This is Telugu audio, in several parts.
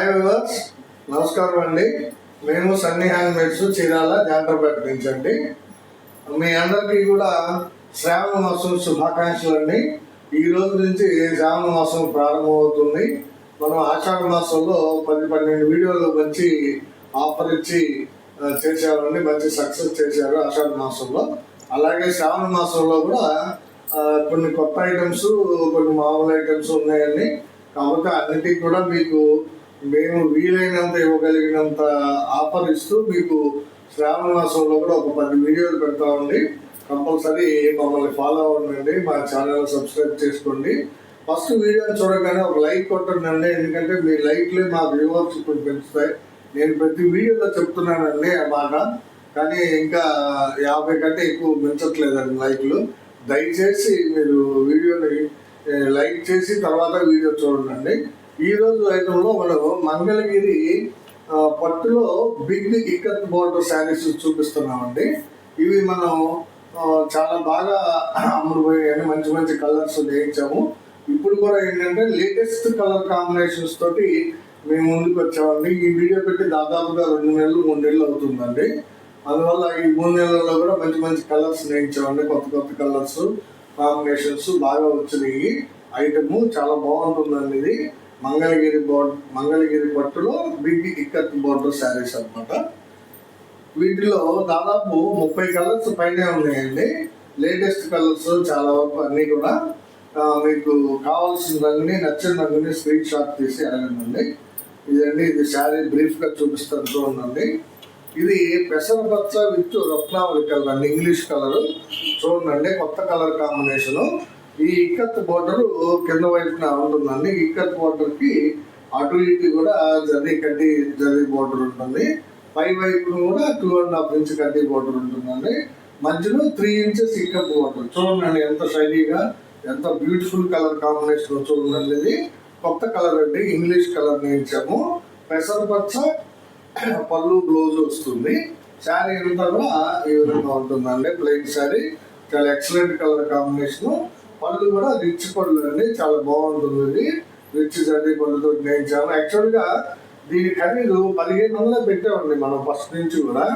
హాయ్ వివర్స్ నమస్కారం అండి. మేము సన్నీ హ్యాండ్ మేడ్స్ చీరాల జాండ్రపేట నుంచి అండి. మీ అందరికీ కూడా శ్రావణ మాసం శుభాకాంక్షలు అండి. ఈ రోజు నుంచి శ్రావణ మాసం ప్రారంభమవుతుంది. మనం ఆషాఢ మాసంలో పది పన్నెండు వీడియోలు మంచి ఆఫర్ ఇచ్చి చేశారండి మంచి సక్సెస్ చేశారు ఆషాఢ మాసంలో. అలాగే శ్రావణ మాసంలో కూడా కొన్ని కొత్త ఐటమ్స్ కొన్ని మామూలు ఐటమ్స్ ఉన్నాయండి. కాబట్టి అన్నిటికీ కూడా మీకు మేము వీలైనంత ఇవ్వగలిగినంత ఆఫర్ ఇస్తూ మీకు శ్రావణ మాసంలో కూడా ఒక పది వీడియోలు పెడతామండి కంపల్సరీ మమ్మల్ని ఫాలో అవ్వండి మా ఛానల్ సబ్స్క్రైబ్ చేసుకోండి. ఫస్ట్ వీడియోని చూడగానే ఒక లైక్ కొట్టండి ఎందుకంటే మీ లైక్లే మా వ్యూవర్స్ ఇప్పుడు పెంచుతాయి. నేను ప్రతి వీడియోలో చెప్తున్నానండి ఆ మాట కానీ ఇంకా యాభై కంటే ఎక్కువ పెంచట్లేదండి లైక్లు. దయచేసి మీరు వీడియోని లైక్ చేసి తర్వాత వీడియో చూడండి ఈ రోజు ఐటెంలో మనం మంగళగిరి పట్టులో బిగ్ ఇక్కత్ బోర్డర్ శారీస్ చూపిస్తున్నామండి. ఇవి మనం చాలా బాగా అమ్ముడుపోయాయని మంచి మంచి కలర్స్ వేయించాము. ఇప్పుడు కూడా ఏంటంటే లేటెస్ట్ కలర్ కాంబినేషన్స్ తోటి మేము ముందుకు వచ్చామండి. ఈ వీడియో పెట్టి దాదాపుగా రెండు నెలలు మూడు నెలలు అవుతుందండి. అందువల్ల ఈ మూడు నెలల్లో కూడా మంచి మంచి కలర్స్ వేయించామండి. కొత్త కొత్త కలర్స్ కాంబినేషన్స్ బాగా వచ్చినాయి. ఐటమ్ చాలా బాగుంటుందండి ఇది. మంగళగిరి బోర్డ్ మంగళగిరి పట్టులో బిగ్ ఇక్కత్ బోర్డర్ శారీస్ అన్నమాట. వీటిలో దాదాపు ముప్పై కలర్స్ పైనే ఉన్నాయండి. లేటెస్ట్ కలర్స్ చాలా వరకు అన్నీ కూడా మీకు కావాల్సిన రంగుని నచ్చిన రంగుని స్క్రీన్ షాట్ తీసి అడగండి. ఇదండి ఇది శారీ బ్రీఫ్గా చూపిస్తాను చూడండి ఇది పెసరపచ్చ విత్ రత్నావళి కలర్ అండి ఇంగ్లీష్ కలర్. చూడండి కొత్త కలర్ కాంబినేషన్. ఈ ఇక్కత్ బోర్డర్ కింద వైపున ఉంటుందండి. ఇక్కత్ బోర్డర్కి అటు ఇటు కూడా జర్నీ కడ్డీ జర్రీ బోర్డర్ ఉంటుంది. పై వైపున కూడా టూ అండ్ హాఫ్ ఇంచ్ కడ్డీ బోర్డర్ ఉంటుందండి. మధ్యలో త్రీ ఇంచెస్ ఇక్కత్ బోర్డర్ చూడండి ఎంత షైనీగా ఎంత బ్యూటిఫుల్ కలర్ కాంబినేషన్ చూడండి ఇది. కొత్త కలర్ అండి ఇంగ్లీష్ కలర్ నేర్చాము పెసరపచ్చ పళ్ళు బ్లౌజ్ వస్తుంది. శారీ అంతా కూడా ఈ విధంగా ఉంటుందండి ప్లెయిన్ శారీ. చాలా ఎక్సలెంట్ కలర్ కాంబినేషన్ పళ్ళు కూడా రిచ్ పళ్ళు అండి చాలా బాగుంటుంది ఇది. రిచ్ జరీ పళ్ళుతో నేర్చాము యాక్చువల్గా దీని ఖరీదు పదిహేను వందలు పెట్టామండి మనం ఫస్ట్ నుంచి కూడా.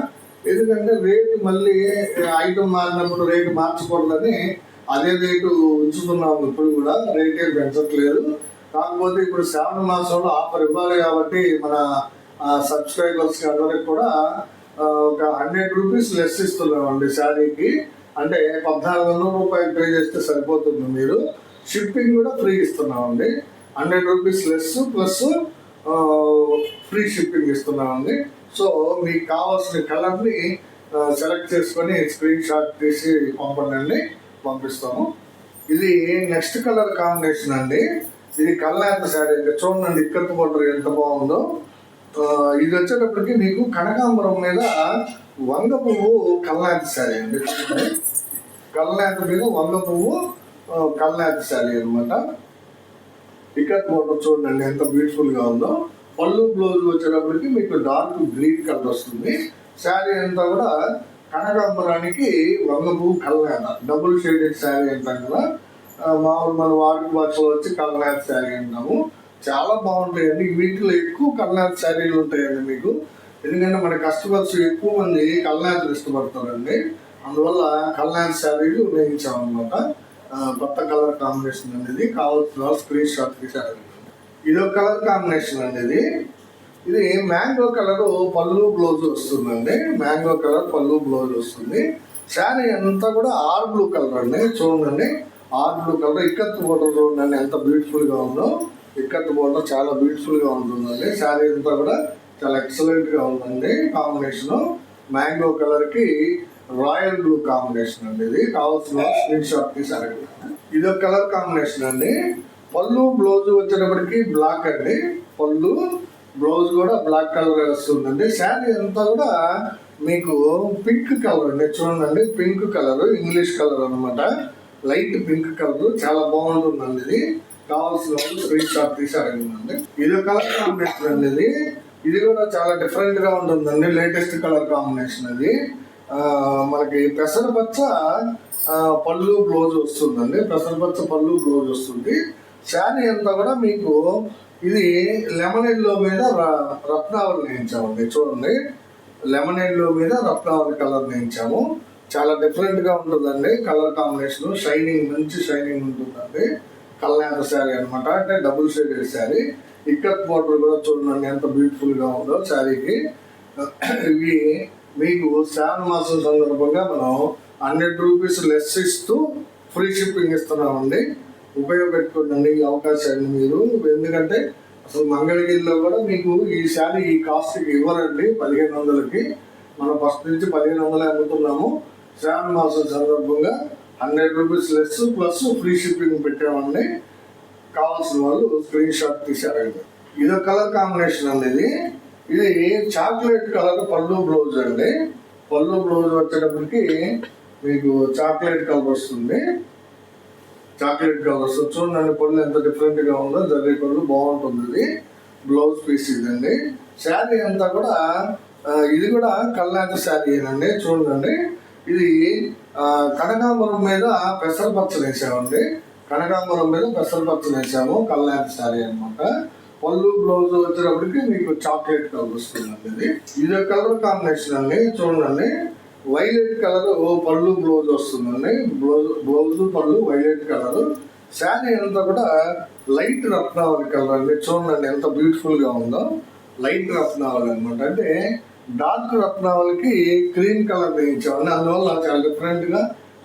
ఎందుకంటే రేటు మళ్ళీ ఐటమ్ మారినప్పుడు రేటు మార్చకూడదని అదే రేటు ఉంచుతున్నాము ఇప్పుడు కూడా. రేట్ ఏం పెంచట్లేదు. కాకపోతే ఇప్పుడు శ్రావణ మాసంలో ఆఫర్ ఇవ్వాలి కాబట్టి మన సబ్స్క్రైబర్స్ అందరికి కూడా ఒక హండ్రెడ్ రూపీస్ లెస్ ఇస్తున్నామండి శారీకి. అంటే పద్నాలుగు వందల రూపాయలు పే చేస్తే సరిపోతుంది మీరు. షిప్పింగ్ కూడా ఫ్రీ ఇస్తున్నామండి. Hundred rupees less plus free shipping ఇస్తున్నామండి. సో మీకు కావాల్సిన కలర్ని సెలెక్ట్ చేసుకొని స్క్రీన్ షాట్ తీసి పంపండి పంపిస్తాము. ఇది నెక్స్ట్ కలర్ కాంబినేషన్ అండి. ఇది కల్లాంత శారీ అండి. చూడండి ఇక్కడ బోర్డర్ ఎంత బాగుందో. ఇది వచ్చేటప్పటికి మీకు కనకాంబరం మీద వంగ పువ్వు కల్లాంత శారీ అండి. చూడండి మీద వంగ పువ్వు ఆ, కల్లాంత శారీ అనమాట ఇక్కత్ బోర్డర్ చూడండి ఎంత బ్యూటిఫుల్గా ఉందో. పళ్ళు బ్లౌజ్ వచ్చేటప్పటికి మీకు డార్క్ గ్రీన్ కలర్ వస్తుంది. శారీ అంతా కూడా కనకాంబరానికి వంగ పువ్వు కల్లాంత డబుల్ షేడెడ్ శారీ అంటాం కదా. మామూలు మన వాడుక భాషలో వచ్చి కల్లాంత శారీ అంటాము. చాలా బాగుంటాయండి. వీటిలో ఎక్కువ కల్లాంత శారీలు ఉంటాయండి మీకు. ఎందుకంటే మన కస్టమర్స్ ఎక్కువ మంది కల్లాంతలు ఇష్టపడతారండి. అందువల్ల కల్లాంత శారీలు ఉపయోగించామన్నమాట. కొత్త కలర్ కాంబినేషన్ అనేది కావాల్సిన స్క్రీన్ షాట్ తీసి ఇది ఒక కలర్ కాంబినేషన్ అనేది ఇది. మ్యాంగో కలర్ పళ్ళు బ్లౌజ్ వస్తుందండి. మ్యాంగో కలర్ పళ్ళు బ్లౌజ్ వస్తుంది. శారీ అంతా కూడా ఆర్ బ్లూ కలర్ అండి. చూడండి. R blue colour ikat border చూడండి. ఎంత బ్యూటిఫుల్గా ఉందో. ఇక్కత్ బోర్డర్ చాలా బ్యూటిఫుల్గా ఉంటుందండి. శారీ అంతా కూడా చాలా ఎక్సలెంట్గా ఉందండి. కాంబినేషన్ మ్యాంగో కలర్కి రాయల్ బ్లూ కాంబినేషన్ అండి ఇది. కావాల్సిన స్క్రీన్ షాట్ తీసి ఇది ఒక కలర్ కాంబినేషన్ అండి. పళ్ళు బ్లౌజ్ వచ్చేటప్పటికి బ్లాక్ అండి. పళ్ళు బ్లౌజ్ కూడా బ్లాక్ కలర్ వస్తుందండి. శారీ అంతా కూడా మీకు పింక్ కలర్ అండి. చూడండి పింక్ కలర్ ఇంగ్లీష్ కలర్ అన్నమాట. లైట్ పింక్ కలర్ చాలా బాగుంటుందండి ఇది. కావాల్సిన వాళ్ళు తీసి అడిగిందండి ఇది కలర్ కాంబినేషన్ అండి ఇది. ఇది కూడా చాలా డిఫరెంట్గా ఉంటుందండి లేటెస్ట్ కలర్ కాంబినేషన్ అది. మనకి పెసరపచ్చ పళ్ళు బ్లౌజ్ వస్తుందండి. పెసరపచ్చ పళ్ళు బ్లౌజ్ వస్తుంది. శారీ అంతా కూడా మీకు ఇది లెమన్ ఎల్లో మీద ర- రత్నావళి నేయించామండి చూడండి. లెమన్ ఎల్లో మీద రత్నావళి కలర్ నేయించాము చాలా డిఫరెంట్గా ఉంటుందండి. కలర్ కాంబినేషన్ షైనింగ్ మంచి షైనింగ్ ఉంటుందండి. కళ్యాణ శారీ అనమాట అంటే double shaded sari. Ikat border కూడా చూడండి ఎంత బ్యూటిఫుల్గా ఉందో శారీకి. ఇవి మీకు శ్రావణ మాసం సందర్భంగా మనం హండ్రెడ్ రూపీస్ లెస్ ఇస్తూ ఫ్రీ షిప్పింగ్ ఇస్తున్నామండి. ఉపయోగపెట్టుకోండి ఈ అవకాశాన్ని మీరు. ఎందుకంటే అసలు మంగళగిరిలో కూడా మీకు ఈ శారీ ఈ కాస్ట్కి ఇవ్వరండి పదిహేను వందలకి. మనం ఫస్ట్ నుంచి పదిహేను వందలే అమ్ముతున్నాము. శ్రావణ మాసం సందర్భంగా hundred rupees less plus free shipping పెట్టామండి కావాల్సిన వాళ్ళు స్క్రీన్ షాట్ తీసారండి ఇదో కలర్ కాంబినేషన్ అండి ఇది. ఇది చాక్లెట్ కలర్ పళ్ళు బ్లౌజ్ అండి. పళ్ళు బ్లౌజ్ వచ్చేటప్పటికి మీకు చాక్లెట్ కలర్ వస్తుంది. చాక్లెట్ కలర్ వస్తుంది. చూడండి పళ్ళు ఎంత డిఫరెంట్గా ఉందో జర్రీ పళ్ళు బాగుంటుంది ఇది. బ్లౌజ్ పీస్ ఇదండి. శారీ అంతా కూడా ఇది కూడా కల్లాంటి శారీ అండి. చూడండి. ఇది కనకాంబరం మీద పెసరపచ్చలు వేసామండి. కనకాంబరం మీద పెసరపచ్చలు వేసాము. కల్లాంటి శారీ అనమాట పళ్ళు బ్లౌజ్ వచ్చేటప్పటికి మీకు చాక్లెట్ కలర్ వస్తుందండి ఇది ఇది కలర్ కాంబినేషన్ అండి. చూడండి. వైలెట్ కలర్ పళ్ళు బ్లౌజ్ వస్తుందండి. బ్లౌజ్ బ్లౌజ్ పళ్ళు వైలెట్ కలర్. శారీ అంతా కూడా లైట్ రత్నావళి కలర్ అండి. చూడండి ఎంత బ్యూటిఫుల్గా ఉందో. లైట్ రత్నావళి అనమాట అంటే డార్క్ రత్నాలకి క్రీమ్ కలర్ వేయించామండి అందువల్ల చాలా డిఫరెంట్గా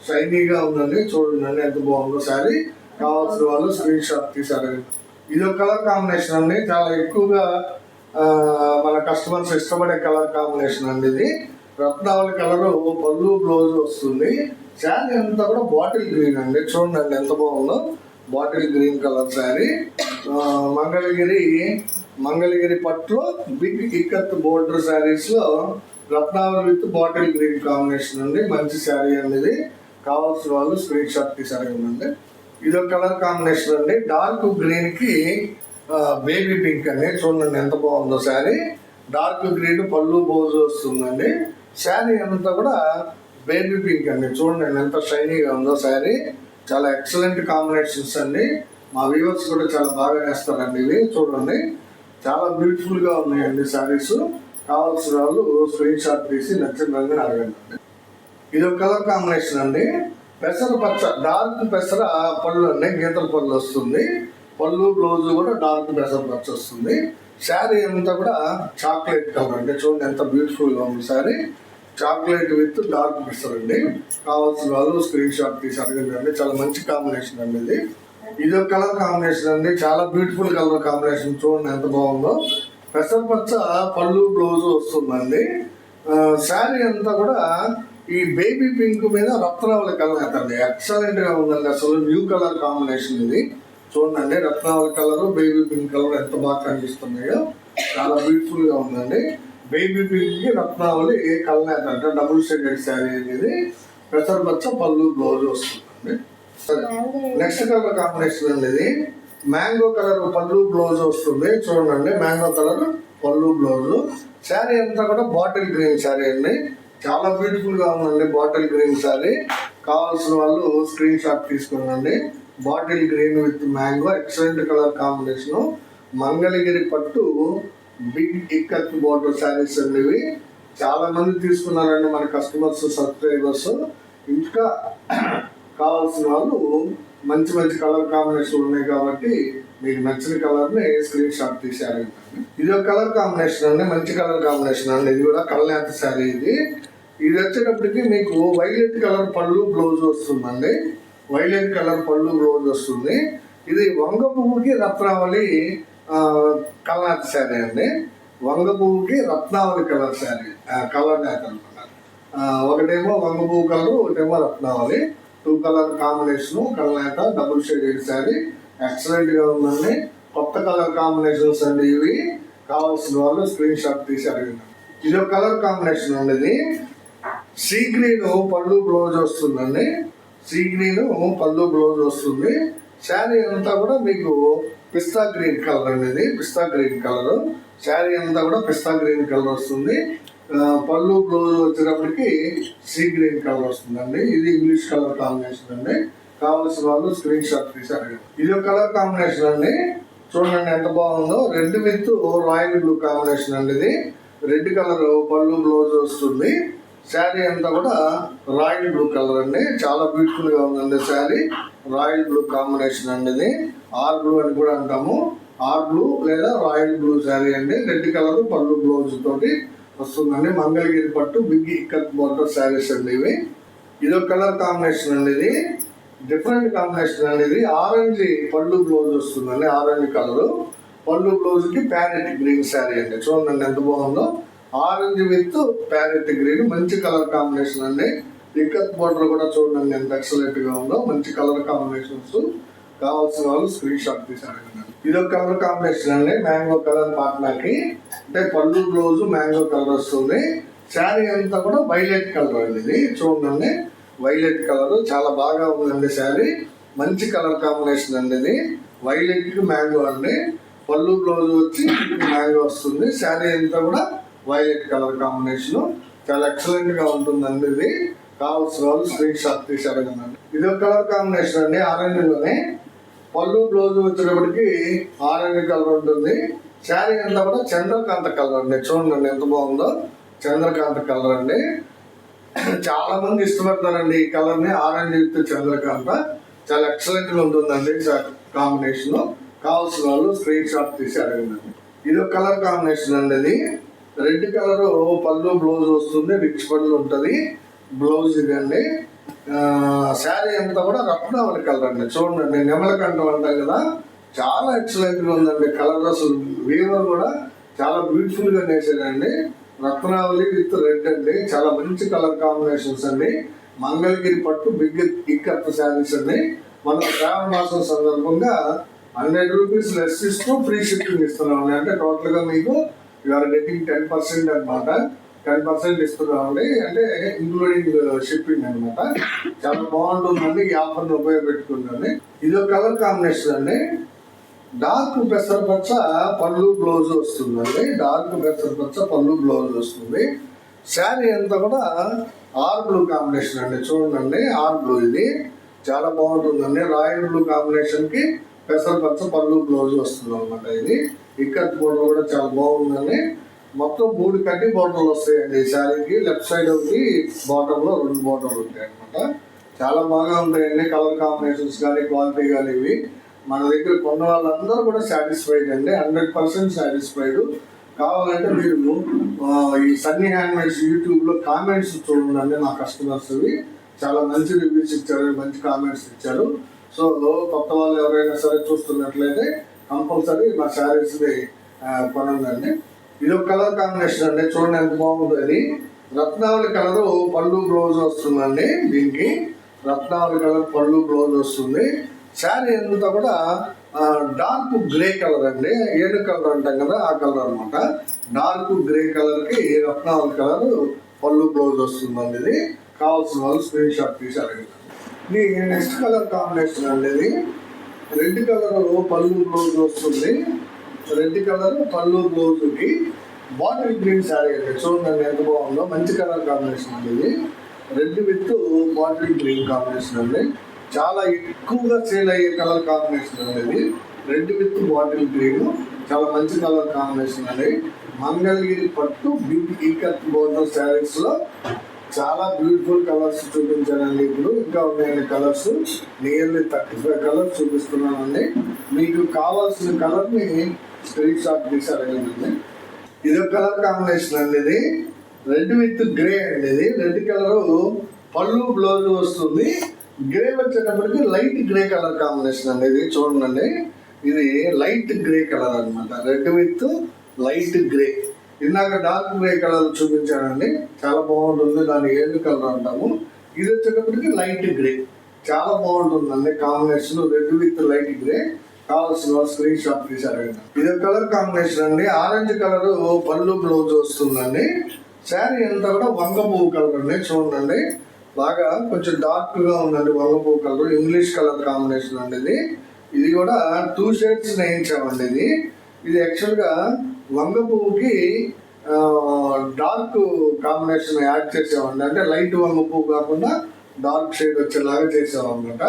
షైనీగా ఉందండి. చూడండి ఎంత బాగుందో శారీ. కావాల్సిన వాళ్ళు స్క్రీన్ షాట్ తీసారు ఇది ఒక కలర్ కాంబినేషన్ అండి. చాలా ఎక్కువగా మన కస్టమర్స్ ఇష్టపడే కలర్ కాంబినేషన్ అండి ఇది. రత్నావళి కలర్ పళ్ళు బ్లౌజ్ వస్తుంది. శారీ అంతా కూడా బాటిల్ గ్రీన్ అండి. చూడండి ఎంత బాగుందో. Bottle green colour sari. Mangalagiri Mangalagiri పట్టులో బిగ్ ఇక్కత్ బోర్డర్ శారీస్లో రత్నావళి విత్ బాటిల్ గ్రీన్ కాంబినేషన్ అండి మంచి శారీ అనేది. కావాల్సిన వాళ్ళు స్క్రీన్ షాట్ తీసారు అండి ఇది ఒక కలర్ కాంబినేషన్ అండి. డార్క్ గ్రీన్కి బేబీ పింక్ అండి చూడండి ఎంత బాగుందో శారీ. డార్క్ గ్రీన్ పళ్ళు బోజు వస్తుందండి. శారీ అంతా కూడా బేబీ పింక్ అండి. చూడండి ఎంత షైనీగా ఉందో శారీ. చాలా ఎక్సలెంట్ కాంబినేషన్స్ అండి. మా వ్యూవర్స్ కూడా చాలా బాగా వేస్తారండి ఇవి. చూడండి. చాలా బ్యూటిఫుల్గా ఉన్నాయండి శారీస్. కావాల్సిన వాళ్ళు స్క్రీన్ షాట్ తీసి నచ్చిన రంగుని అడగండి. ఇది ఒక కలర్ కాంబినేషన్ అండి. పెసర పచ్చ డార్క్ పెసర పళ్ళు అండి గీతల పళ్ళు వస్తుంది. పళ్ళు బ్లౌజ్ కూడా డార్క్ పెసర పచ్చ వస్తుంది. శారీ అంతా కూడా చాక్లెట్ కలర్ అండి. చూడండి ఎంత బ్యూటిఫుల్గా ఉంది శారీ. చాక్లెట్ విత్ డార్క్ పెసర్ అండి కావాల్సిన వాళ్ళు స్క్రీన్ షాట్ తీసి అడగండి చాలా మంచి కాంబినేషన్ అండి ఇది. ఇది ఒక కలర్ కాంబినేషన్ అండి. చాలా బ్యూటిఫుల్ కలర్ కాంబినేషన్ చూడండి ఎంత బాగుందో. పెసర పచ్చ పళ్ళు బ్లౌజ్ వస్తుందండి. ఆ, శారీ అంతా కూడా ఈ బేబీ పింక్ మీద రత్నావళి కలర్ అవుతుంది ఎక్సలెంట్గా ఉందండి అసలు. న్యూ కలర్ కాంబినేషన్ ఇది. చూడండి రత్నావళి కలర్ బేబీ పింక్ కలర్ ఎంత బాగా కనిపిస్తున్నాయో. చాలా బ్యూటిఫుల్గా ఉందండి. బేబీ పింక్కి రత్నావళి కలర్ అంటే డబుల్ షేడెడ్ శారీ అనేది. పెసర పచ్చ పళ్ళు బ్లౌజ్ వస్తుందండి. నెక్స్ట్ కలర్ కాంబినేషన్ అండి ఇది మ్యాంగో కలర్ పళ్ళు బ్లౌజ్ వస్తుంది. చూడండి మ్యాంగో కలర్ పళ్ళు బ్లౌజ్ శారీ అంతా కూడా బాటిల్ గ్రీన్ శారీ అండి. చాలా బ్యూటిఫుల్గా ఉందండి బాటిల్ గ్రీన్ శారీ కావాల్సిన వాళ్ళు స్క్రీన్ షాట్ తీసుకోండి. Bottle green with mango excellent colour combination Mangalagiri పట్టు బిగ్ ఇక్కత్ బోర్డర్ శారీస్ అండి ఇవి. చాలా మంది తీసుకున్నారండి మన కస్టమర్స్ సబ్స్క్రైబర్స్ ఇంకా కావాల్సిన వాళ్ళు మంచి మంచి కలర్ కాంబినేషన్ ఉన్నాయి కాబట్టి మీకు నచ్చిన కలర్ని స్క్రీన్ షాట్ తీసారు ఇది ఒక కలర్ కాంబినేషన్ అండి మంచి కలర్ కాంబినేషన్ అండి. ఇది కూడా కళ్ళనేత శారీ ఇది. ఇది వచ్చేటప్పటికి మీకు వైలెట్ కలర్ పళ్ళు బ్లౌజ్ వస్తుందండి. వైలెట్ కలర్ పళ్ళు బ్లౌజ్ వస్తుంది. ఇది వంగ పువ్వుకి రత్నావళి కలర్ శారీ అండి. వంగ పువ్వుకి రత్నావళి కలర్ శారీ కలర్ నేత అనమాట ఒకటేమో వంగ పువ్వు కలర్ ఒకటేమో రత్నావళి. టూ కలర్ కాంబినేషన్ కలనేత డబుల్ షేడెడ్ శారీ ఎక్సలెంట్గా ఉందండి. కొత్త కలర్ కాంబినేషన్స్ అండి ఇవి. కావాల్సిన వాళ్ళు స్క్రీన్ షాట్ తీసి అడిగినారు ఇది ఒక కలర్ కాంబినేషన్ అండి ఇది సీ గ్రీన్ పళ్ళు బ్లౌజ్ వస్తుందండి సీ గ్రీన్ పళ్ళు బ్లౌజ్ వస్తుంది శారీ అంతా కూడా మీకు పిస్తా గ్రీన్ కలర్ అనేది పిస్తా గ్రీన్ కలర్ శారీ అంతా కూడా పిస్తా గ్రీన్ కలర్ వస్తుంది. పళ్ళు బ్లౌజ్ వచ్చేటప్పటికి సీ గ్రీన్ కలర్ వస్తుందండి. ఇది ఇంగ్లీష్ కలర్ కాంబినేషన్ అండి. కావాల్సిన వాళ్ళు స్క్రీన్ షాట్ తీసారు ఇది ఒక కలర్ కాంబినేషన్ అండి. చూడండి ఎంత బాగుందో. Red with royal blue combination అండి ఇది. రెడ్ కలర్ పళ్ళు బ్లౌజ్ వస్తుంది. శారీ అంతా కూడా రాయల్ బ్లూ కలర్ అండి. చాలా బ్యూటిఫుల్గా ఉందండి శారీ. రాయల్ బ్లూ కాంబినేషన్ అండి ఇది. ఆర్ బ్లూ అని కూడా అంటాము. ఆర్ బ్లూ లేదా రాయల్ బ్లూ శారీ అండి. రెడ్ కలర్ పళ్ళు బ్లౌజ్ తోటి వస్తుందండి. మంగళగిరి పట్టు బిగ్ ఇక్కత్ బోర్డర్ శారీస్ అండి ఇవి. ఒక కలర్ కాంబినేషన్ అండి ఇది. డిఫరెంట్ కాంబినేషన్ అండి ఇది. ఆరెంజ్ పళ్ళు బ్లౌజ్ వస్తుందండి ఆరెంజ్ కలర్. పళ్ళు బ్లౌజ్కి ప్యారెట్ గ్రీన్ శారీ అండి. చూడండి ఎంత బాగుందో. ఆరెంజ్ విత్ ప్యారెట్ గ్రీన్ మంచి కలర్ కాంబినేషన్ అండి. ఇక్కత్ బోర్డర్ కూడా చూడండి ఎంత ఎక్సలెంట్గా ఉందో. మంచి కలర్ కాంబినేషన్స్. కావాల్సిన వాళ్ళు స్క్రీన్ షాట్ తీసి ఇది ఒక కలర్ కాంబినేషన్ అండి. మ్యాంగో కలర్ పాట్నాకి. అంటే పళ్ళు రోజు మ్యాంగో కలర్ వస్తుంది. శారీ అంతా కూడా వైలెట్ కలర్ అండి ఇది. చూడండి. వైలెట్ కలర్ చాలా బాగా ఉందండి శారీ. మంచి కలర్ కాంబినేషన్ అండి ఇది. వైలెట్ మ్యాంగో అండి. పళ్ళు బ్లౌజ్ వచ్చి మ్యాంగో వస్తుంది. శారీ అంతా కూడా వైలెట్ కలర్ కాంబినేషన్ చాలా ఎక్సలెంట్గా ఉంటుందండి ఇది. కావాల్సిన వాళ్ళు స్క్రీన్ షాట్ తీసి అడగండి ఇది ఒక కలర్ కాంబినేషన్ అండి. ఆరెంజ్లోనే పళ్ళు బ్లౌజ్ వచ్చేటప్పటికి ఆరెంజ్ కలర్ ఉంటుంది. శారీ అంతా కూడా చంద్రకాంత కలర్ అండి. చూడండి ఎంత బాగుందో. చంద్రకాంత కలర్ అండి. చాలా మంది ఇష్టపడతారండి ఈ కలర్ని ఆరెంజ్ విత్ చంద్రకాంత. చాలా ఎక్సలెంట్గా ఉంటుందండి కాంబినేషన్ కావాల్సిన వాళ్ళు స్క్రీన్ షాట్ తీసి అడగండి ఇది ఒక కలర్ కాంబినేషన్ అండి ఇది రెడ్ కలర్ పళ్ళు బ్లౌజ్ వస్తుంది. రిచ్ పళ్ళు ఉంటుంది. బ్లౌజ్ ఇది అండి. శారీ అంతా కూడా రత్నావళి కలర్ అండి. చూడండి నెమలకంఠం అంటాం కదా చాలా ఎక్సలెంట్గా ఉందండి. కలర్ అసలు వీవర్ కూడా చాలా బ్యూటిఫుల్గా నేసాడండి. రత్నావళి విత్ రెడ్ అండి. చాలా మంచి కలర్ కాంబినేషన్స్ అండి. మంగళగిరి పట్టు బిగ్ ఇక్కత్ శారీస్ అండి. మన శ్రావణ మాసం సందర్భంగా హండ్రెడ్ రూపీస్ లెస్ ఇస్తూ ఫ్రీ షిప్పింగ్ ఇస్తున్నాం అంటే టోటల్గా మీకు you are getting ten percent అనమాట టెన్ పర్సెంట్ ఇస్తున్నామండి అంటే ఇంక్లూడింగ్ uh, షిప్పింగ్ అనమాట చాలా బాగుంటుందండి. ఈ ఆఫర్ని ఉపయోగపెట్టుకుంటుంది ఇది ఒక కలర్ కాంబినేషన్ అండి. డార్క్ పెసరపచ్చ పళ్ళు బ్లౌజ్ వస్తుందండి. డార్క్ పెసరపచ్చ పళ్ళు బ్లౌజ్ వస్తుంది. శారీ అంతా కూడా ఆర్ బ్లూ కాంబినేషన్ అండి. చూడండి ఆర్ బ్లూ ఇది. చాలా బాగుంటుందండి. రాయల్ బ్లూ కాంబినేషన్కి పెసరపచ్చ పళ్ళు బ్లౌజ్ వస్తుంది అనమాట ఇది ఇక్కత్ కూడా చాలా బాగుందండి. మొత్తం మూడు కడ్డీ బోర్డర్లు వస్తాయండి. శారీకి లెఫ్ట్ సైడ్ ఒకటి బాటమ్ రెండు బోర్డర్లు ఉంటాయి అనమాట చాలా బాగా ఉంటాయండి. కలర్ కాంబినేషన్స్ కానీ క్వాలిటీ కానీ ఇవి. మన దగ్గర కొన్న వాళ్ళందరూ కూడా సాటిస్ఫైడ్ అండి. హండ్రెడ్ పర్సెంట్ సాటిస్ఫైడ్ కావాలంటే మీరు ఈ సన్నీ హ్యాండ్మేడ్స్ యూట్యూబ్లో కామెంట్స్ చూడండి. మా కస్టమర్స్ ఇవి. చాలా మంచి రివ్యూస్ ఇచ్చారు. మంచి కామెంట్స్ ఇచ్చారు. సో కొత్త వాళ్ళు ఎవరైనా సరే చూస్తున్నట్లయితే కంపల్సరీ మా శారీస్ కొనండి. ఇది ఒక కలర్ కాంబినేషన్ అండి. చూడండి ఎంత బాగుందో ఇది. రత్నావళి కలర్ పళ్ళు బ్లౌజ్ వస్తుందండి దీనికి. రత్నావళి కలర్ పళ్ళు బ్లౌజ్ వస్తుంది. శారీ అంతా కూడా డార్క్ గ్రే కలర్ అండి. ఏడు కలర్ అంటాం కదా ఆ కలర్ అన్నమాట. డార్క్ గ్రే కలర్కి రత్నావళి కలర్ పళ్ళు బ్లౌజ్ వస్తుందండి ఇది. కావాల్సిన వాళ్ళు స్క్రీన్ షాట్ తీసి అడగండి. ఇది నెక్స్ట్ కలర్ కాంబినేషన్ అండి ఇది. రెడ్ కలర్ పళ్ళు బ్లౌజ్ వస్తుంది. రెడ్ కలర్ పళ్ళు బ్లౌజ్కి బాటిల్ గ్రీన్ శారీ అండి. చూడండి ఎంత బాగుందో. మంచి కలర్ కాంబినేషన్ అండి ఇది. Red with bottle green combination అండి. చాలా ఎక్కువగా సేల్ అయ్యే కలర్ కాంబినేషన్ అండి ఇది. రెడ్ విత్ బాటిల్ గ్రీన్ చాలా మంచి కలర్ కాంబినేషన్ అండి. మంగళగిరి పట్టు బిగ్ ఈకత్ బోర్డర్ శారీస్లో చాలా బ్యూటిఫుల్ కలర్స్ చూపించానండి ఇప్పుడు. ఇంకా ఉన్నాయండి colours nearly thirty five colours చూపిస్తున్నానండి. మీకు కావాల్సిన కలర్ని స్క్రీన్ షాట్ తీసి ఇది ఒక కలర్ కాంబినేషన్ అండి ఇది. రెడ్ విత్ గ్రే అండి ఇది. రెడ్ కలర్ పళ్ళు బ్లౌజ్ వస్తుంది. గ్రే వచ్చేటప్పటికి లైట్ గ్రే కలర్ కాంబినేషన్ అండి ఇది. చూడండి. ఇది లైట్ గ్రే కలర్ అన్నమాట. Red with light grey. ఇందాక డార్క్ గ్రే కలర్ చూపించానండి. చాలా బాగుంటుంది. దాని ఏడు కలర్ అంటాము. ఇది వచ్చేటప్పటికి లైట్ గ్రే. చాలా బాగుంటుందండి combination. Red with light grey. కావాల్సిన స్క్రీన్ షాట్ తీశారు ఇది కలర్ కాంబినేషన్ అండి. ఆరెంజ్ కలర్ పళ్ళు బ్లౌజ్ వస్తుందండి శారీ అంతా కూడా వంగ పువ్వు కలర్ అండి. చూడండి. బాగా కొంచెం డార్క్గా ఉందండి వంగ పువ్వు కలర్ ఇంగ్లీష్ కలర్ కాంబినేషన్ అండి ఇది. ఇది కూడా టూ షేడ్స్ నేయించామండి ఇది. ఇది యాక్చువల్గా వంగ పువ్వుకి డార్క్ కాంబినేషన్ యాడ్ చేసామండి. అంటే లైట్ వంగ పువ్వు కాకుండా డార్క్ షేడ్ వచ్చేలాగా చేసామన్నమాట.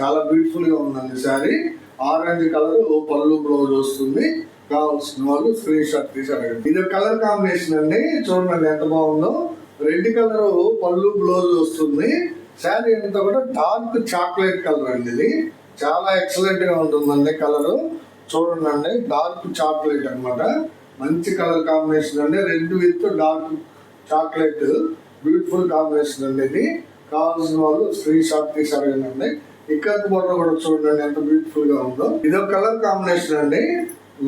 చాలా బ్యూటిఫుల్గా ఉందండి శారీ ఆరెంజ్ కలర్ పళ్ళు బ్లౌజ్ వస్తుంది. కావాల్సిన వాళ్ళు స్క్రీన్ షాట్ తీసి అడగండి ఇది కలర్ కాంబినేషన్ అండి. చూడండి ఎంత బాగుందో. రెడ్ కలర్ పళ్ళు బ్లౌజ్ వస్తుంది. శారీ అంతా కూడా డార్క్ చాక్లెట్ కలర్ అండి ఇది. చాలా ఎక్సలెంట్గా ఉంటుందండి కలర్ చూడండి అండి డార్క్ చాక్లెట్ అన్నమాట. మంచి కలర్ కాంబినేషన్ అండి. Red with dark chocolate beautiful combination అండి ఇది. కావాల్సిన వాళ్ళు స్క్రీన్ షాట్ తీసి అడగండి ఇక్కడ బోర్డర్ కూడా చూడండి ఎంత బ్యూటిఫుల్గా ఉందో. ఇదో కలర్ కాంబినేషన్ అండి.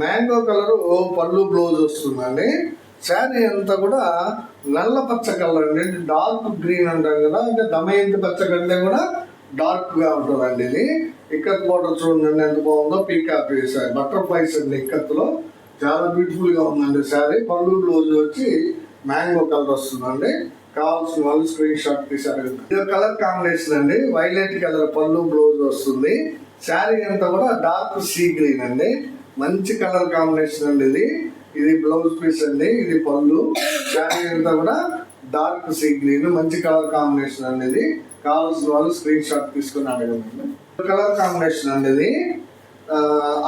మ్యాంగో కలర్ పళ్ళు బ్లౌజ్ వస్తుందండి. శారీ అంతా కూడా నల్ల పచ్చ కలర్ అండి. డార్క్ గ్రీన్ అంటాం కదా అంటే దమయంతి పచ్చ కంటే కూడా డార్క్గా ఉంటుందండి ఇది. ఇక్కత్ బోర్డర్ చూడండి ఎంత బాగుందో. పీకాప్ వేసారు బటర్ఫ్లైస్ అండి ఇక్కత్లో చాలా బ్యూటిఫుల్గా ఉందండి శారీ. పళ్ళు బ్లౌజ్ వచ్చి మ్యాంగో కలర్ వస్తుందండి. కావాల్సిన వాళ్ళు స్క్రీన్ షాట్ తీసారు ఇది కలర్ కాంబినేషన్ అండి. వైలెట్ కలర్ పళ్ళు బ్లౌజ్ వస్తుంది. శారీ అంతా కూడా డార్క్ సీ గ్రీన్ అండి. మంచి కలర్ కాంబినేషన్ అండి ఇది. ఇది బ్లౌజ్ పీస్ అండి ఇది పళ్ళు. శారీ అంతా కూడా డార్క్ సీ గ్రీన్ మంచి కలర్ కాంబినేషన్ అండి ఇది. కావాల్సిన వాళ్ళు స్క్రీన్ షాట్ తీసుకుని అడగండి కలర్ కాంబినేషన్ అండి ఇది.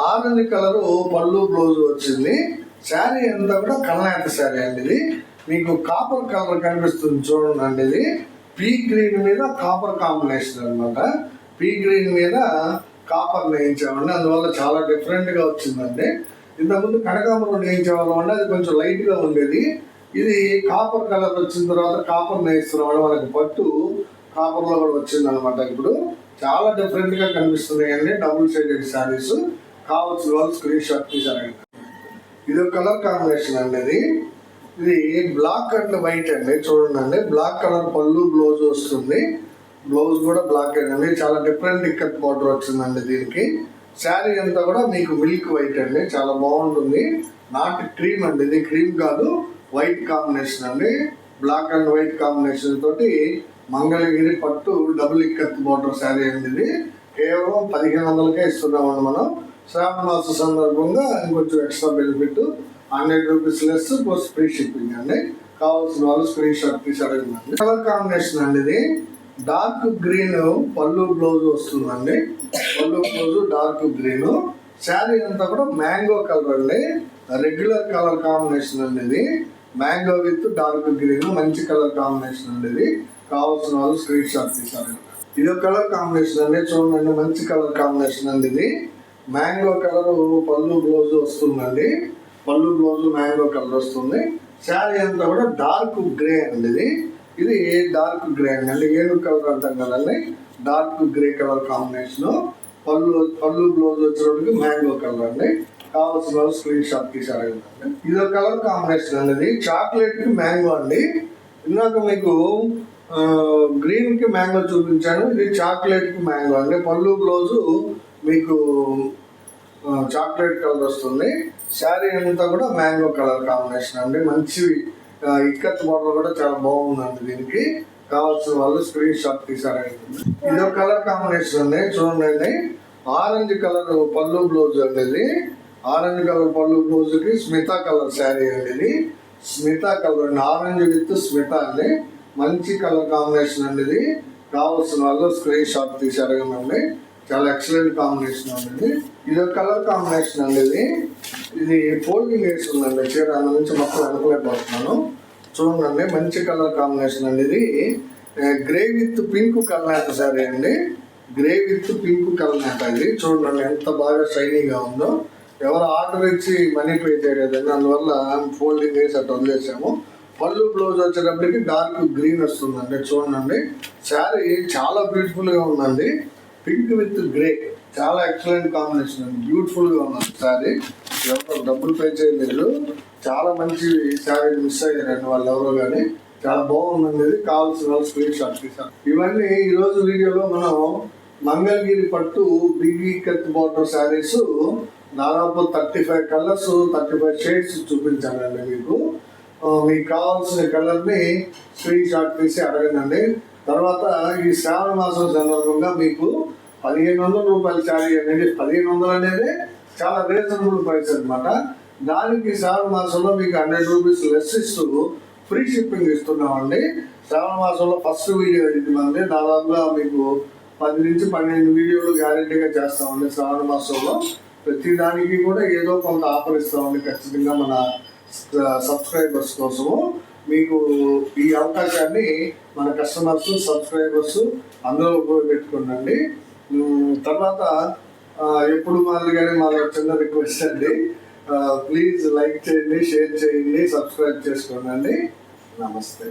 ఆరెంజ్ కలర్ పళ్ళు బ్లౌజ్ వచ్చింది. శారీ అంతా కూడా కళ్ళ శారీ అండి ఇది. మీకు కాపర్ కలర్ కనిపిస్తుంది చూడండి అండి ఇది. పీ గ్రీన్ మీద కాపర్ కాంబినేషన్ అన్నమాట. పీ గ్రీన్ మీద కాపర్ వేయించామండి. అందువల్ల చాలా డిఫరెంట్గా వచ్చిందండి. ఇంతకుముందు కనకాంబరం వేయించేవాళ్ళం అండి. అది కొంచెం లైట్గా ఉండేది. ఇది కాపర్ కలర్ వచ్చిన తర్వాత కాపర్ నేయిస్తున్నాం మనకి పట్టు కాపర్లో కూడా వచ్చింది అనమాట ఇప్పుడు. చాలా డిఫరెంట్గా కనిపిస్తున్నాయి అండి డబుల్ షేడెడ్ శారీస్ కావాల్సిన వాళ్ళు స్క్రీన్ షాట్ తీసారండి ఇది ఒక కలర్ కాంబినేషన్ అండి ఇది. ఇది బ్లాక్ అండ్ వైట్ అండి చూడండి అండి బ్లాక్ కలర్ పళ్ళు బ్లౌజ్ వస్తుంది. బ్లౌజ్ కూడా బ్లాక్ అండి. చాలా డిఫరెంట్ ఇక్కత్ బార్డర్ వచ్చిందండి దీనికి. శారీ అంతా కూడా మీకు మిల్క్ వైట్ అండి. చాలా బాగుంటుంది. నాట్ క్రీమ్ అండి ఇది క్రీమ్ కాదు వైట్ కాంబినేషన్ అండి. బ్లాక్ అండ్ వైట్ కాంబినేషన్ తోటి మంగళగిరి పట్టు డబుల్ ఇక్కత్ బార్డర్ శారీ అండి ఇది. కేవలం పదిహేను వందలకే ఇస్తున్నామండి మనం. శ్రావణ మాస సందర్భంగా ఇంకొంచెం extra benefit hundred rupees less plus free shipping అండి. కావాల్సిన వాళ్ళు స్క్రీన్ షాట్ తీసి అడగండి కలర్ కాంబినేషన్ అండి ఇది. డార్క్ గ్రీన్ పళ్ళు బ్లౌజ్ వస్తుందండి. పళ్ళు బ్లౌజ్ డార్క్ గ్రీన్ శారీ అంతా కూడా మ్యాంగో కలర్ అండి. రెగ్యులర్ కలర్ కాంబినేషన్ అండి ఇది. మ్యాంగో విత్ డార్క్ గ్రీన్ మంచి కలర్ కాంబినేషన్ అండి ఇది. కావాల్సిన వాళ్ళు స్క్రీన్ షాట్ తీసారు ఇది ఒక కలర్ కాంబినేషన్ అండి. చూడండి మంచి కలర్ కాంబినేషన్ అండి ఇది. మ్యాంగో కలర్ పళ్ళు బ్లౌజ్ వస్తుందండి. పళ్ళు రోజు మ్యాంగో కలర్ వస్తుంది. శారీ అంతా కూడా డార్క్ గ్రే అండి ఇది. ఇది డార్క్ గ్రే అండి? ఏడు కలర్ అంటాం కదండి. Dark grey colour combination. పళ్ళు పళ్ళు బ్లౌజ్ వచ్చేటప్పటికి మ్యాంగో కలర్ అండి. కావాల్సిన స్క్రీన్ షాట్ తీసారు ఇది ఒక కలర్ కాంబినేషన్ అండి ఇది. చాక్లెట్కి మ్యాంగో అండి. ఇందాక మీకు గ్రీన్కి మ్యాంగో చూపించాను. ఇది చాక్లెట్కి మ్యాంగో అండి. పళ్ళు బ్లౌజు మీకు చాక్లెట్ కలర్ వస్తుంది. శారీ అంతా కూడా మ్యాంగో కలర్ కాంబినేషన్ అండి. మంచి ఇక్కత్ మోడల్ కూడా చాలా బాగుందండి దీనికి. కావాల్సిన వాళ్ళు స్క్రీన్ షాట్ తీసారండి. ఇది ఒక కలర్ కాంబినేషన్ అండి. చూడండి ఆరెంజ్ కలర్ పళ్ళు బ్లౌజ్ అండి ఇది. ఆరెంజ్ కలర్ పళ్ళు బ్లౌజ్కి స్మిత కలర్ శారీ అండి ఇది. స్మిత కలర్ అండి. ఆరెంజ్ విత్ స్మిత అండి. మంచి కలర్ కాంబినేషన్ అండి ఇది. కావాల్సిన వాళ్ళు స్క్రీన్ షాట్ తీసి అడగండి చాలా ఎక్సలెంట్ కాంబినేషన్ అండి ఇది ఒక కలర్ కాంబినేషన్ అండి ఇది. ఇది ఫోల్డింగ్ వేసి ఉందండి. చీర అందులో నుంచి మొత్తం అనుకోలేకపోతున్నాను. చూడండి మంచి కలర్ కాంబినేషన్ అండి ఇది. Grey with pink colour sari అండి. గ్రే విత్ పింక్ కలర్ ఇది. చూడండి ఎంత బాగా షైనీగా ఉందో. ఎవరు ఆర్డర్ ఇచ్చి మనీ పే చేయలేదండి. అందువల్ల ఫోల్డింగ్ వేసి అట్లా వదిలేసాము. పళ్ళు బ్లౌజ్ వచ్చేటప్పటికి డార్క్ గ్రీన్ వస్తుందండి. చూడండి శారీ చాలా బ్యూటిఫుల్గా ఉందండి. Pink with grey. చాలా ఎక్సలెంట్ కాంబినేషన్ అండి బ్యూటిఫుల్గా ఉన్నది శారీ ఎవరు డబ్బులు పే చేయలేదు. చాలా మంచి శారీ మిస్ అయ్యారండి వాళ్ళు ఎవరో కానీ చాలా బాగుంది కావాల్సిన వాళ్ళు స్క్రీన్ షాట్ తీసాను ఇవన్నీ ఈ రోజు వీడియోలో మనం మంగళగిరి పట్టు బిగ్ కత్ బార్డర్ శారీస్ దాదాపు thirty five colours thirty five shades చూపించానండి మీకు మీకు కావాల్సిన కలర్ని స్క్రీన్ షాట్ తీసి అడగండి. తర్వాత ఈ శ్రావణ మాసం సందర్భంగా మీకు పదిహేను వందల రూపాయలు శారీ అనేది పదిహేను వందలు అనేది చాలా రీజనబుల్ ప్రైస్ అన్నమాట. దానికి శ్రావణ మాసంలో మీకు హండ్రెడ్ రూపీస్ లెస్ ఇస్తూ ఫ్రీ షిప్పింగ్ ఇస్తున్నామండి. శ్రావణ మాసంలో ఫస్ట్ వీడియో ఇది మంది దాదాపుగా మీకు పది నుంచి పన్నెండు వీడియోలు గ్యారెంటీగా చేస్తామండి శ్రావణ మాసంలో. ప్రతి దానికి కూడా ఏదో కొంత ఆఫర్ ఇస్తామండి ఖచ్చితంగా మన సబ్స్క్రైబర్స్ కోసము. మీకు ఈ అవకాశాన్ని మన కస్టమర్స్ సబ్స్క్రైబర్స్ అందరూ ఉపయోగపెట్టుకోండి తర్వాత ఆ, ఎప్పుడు మాదిరిగానే మన చిన్న రిక్వెస్ట్ అండి. ప్లీజ్ లైక్ చేయండి షేర్ చేయండి సబ్స్క్రైబ్ చేసుకోండి నమస్తే.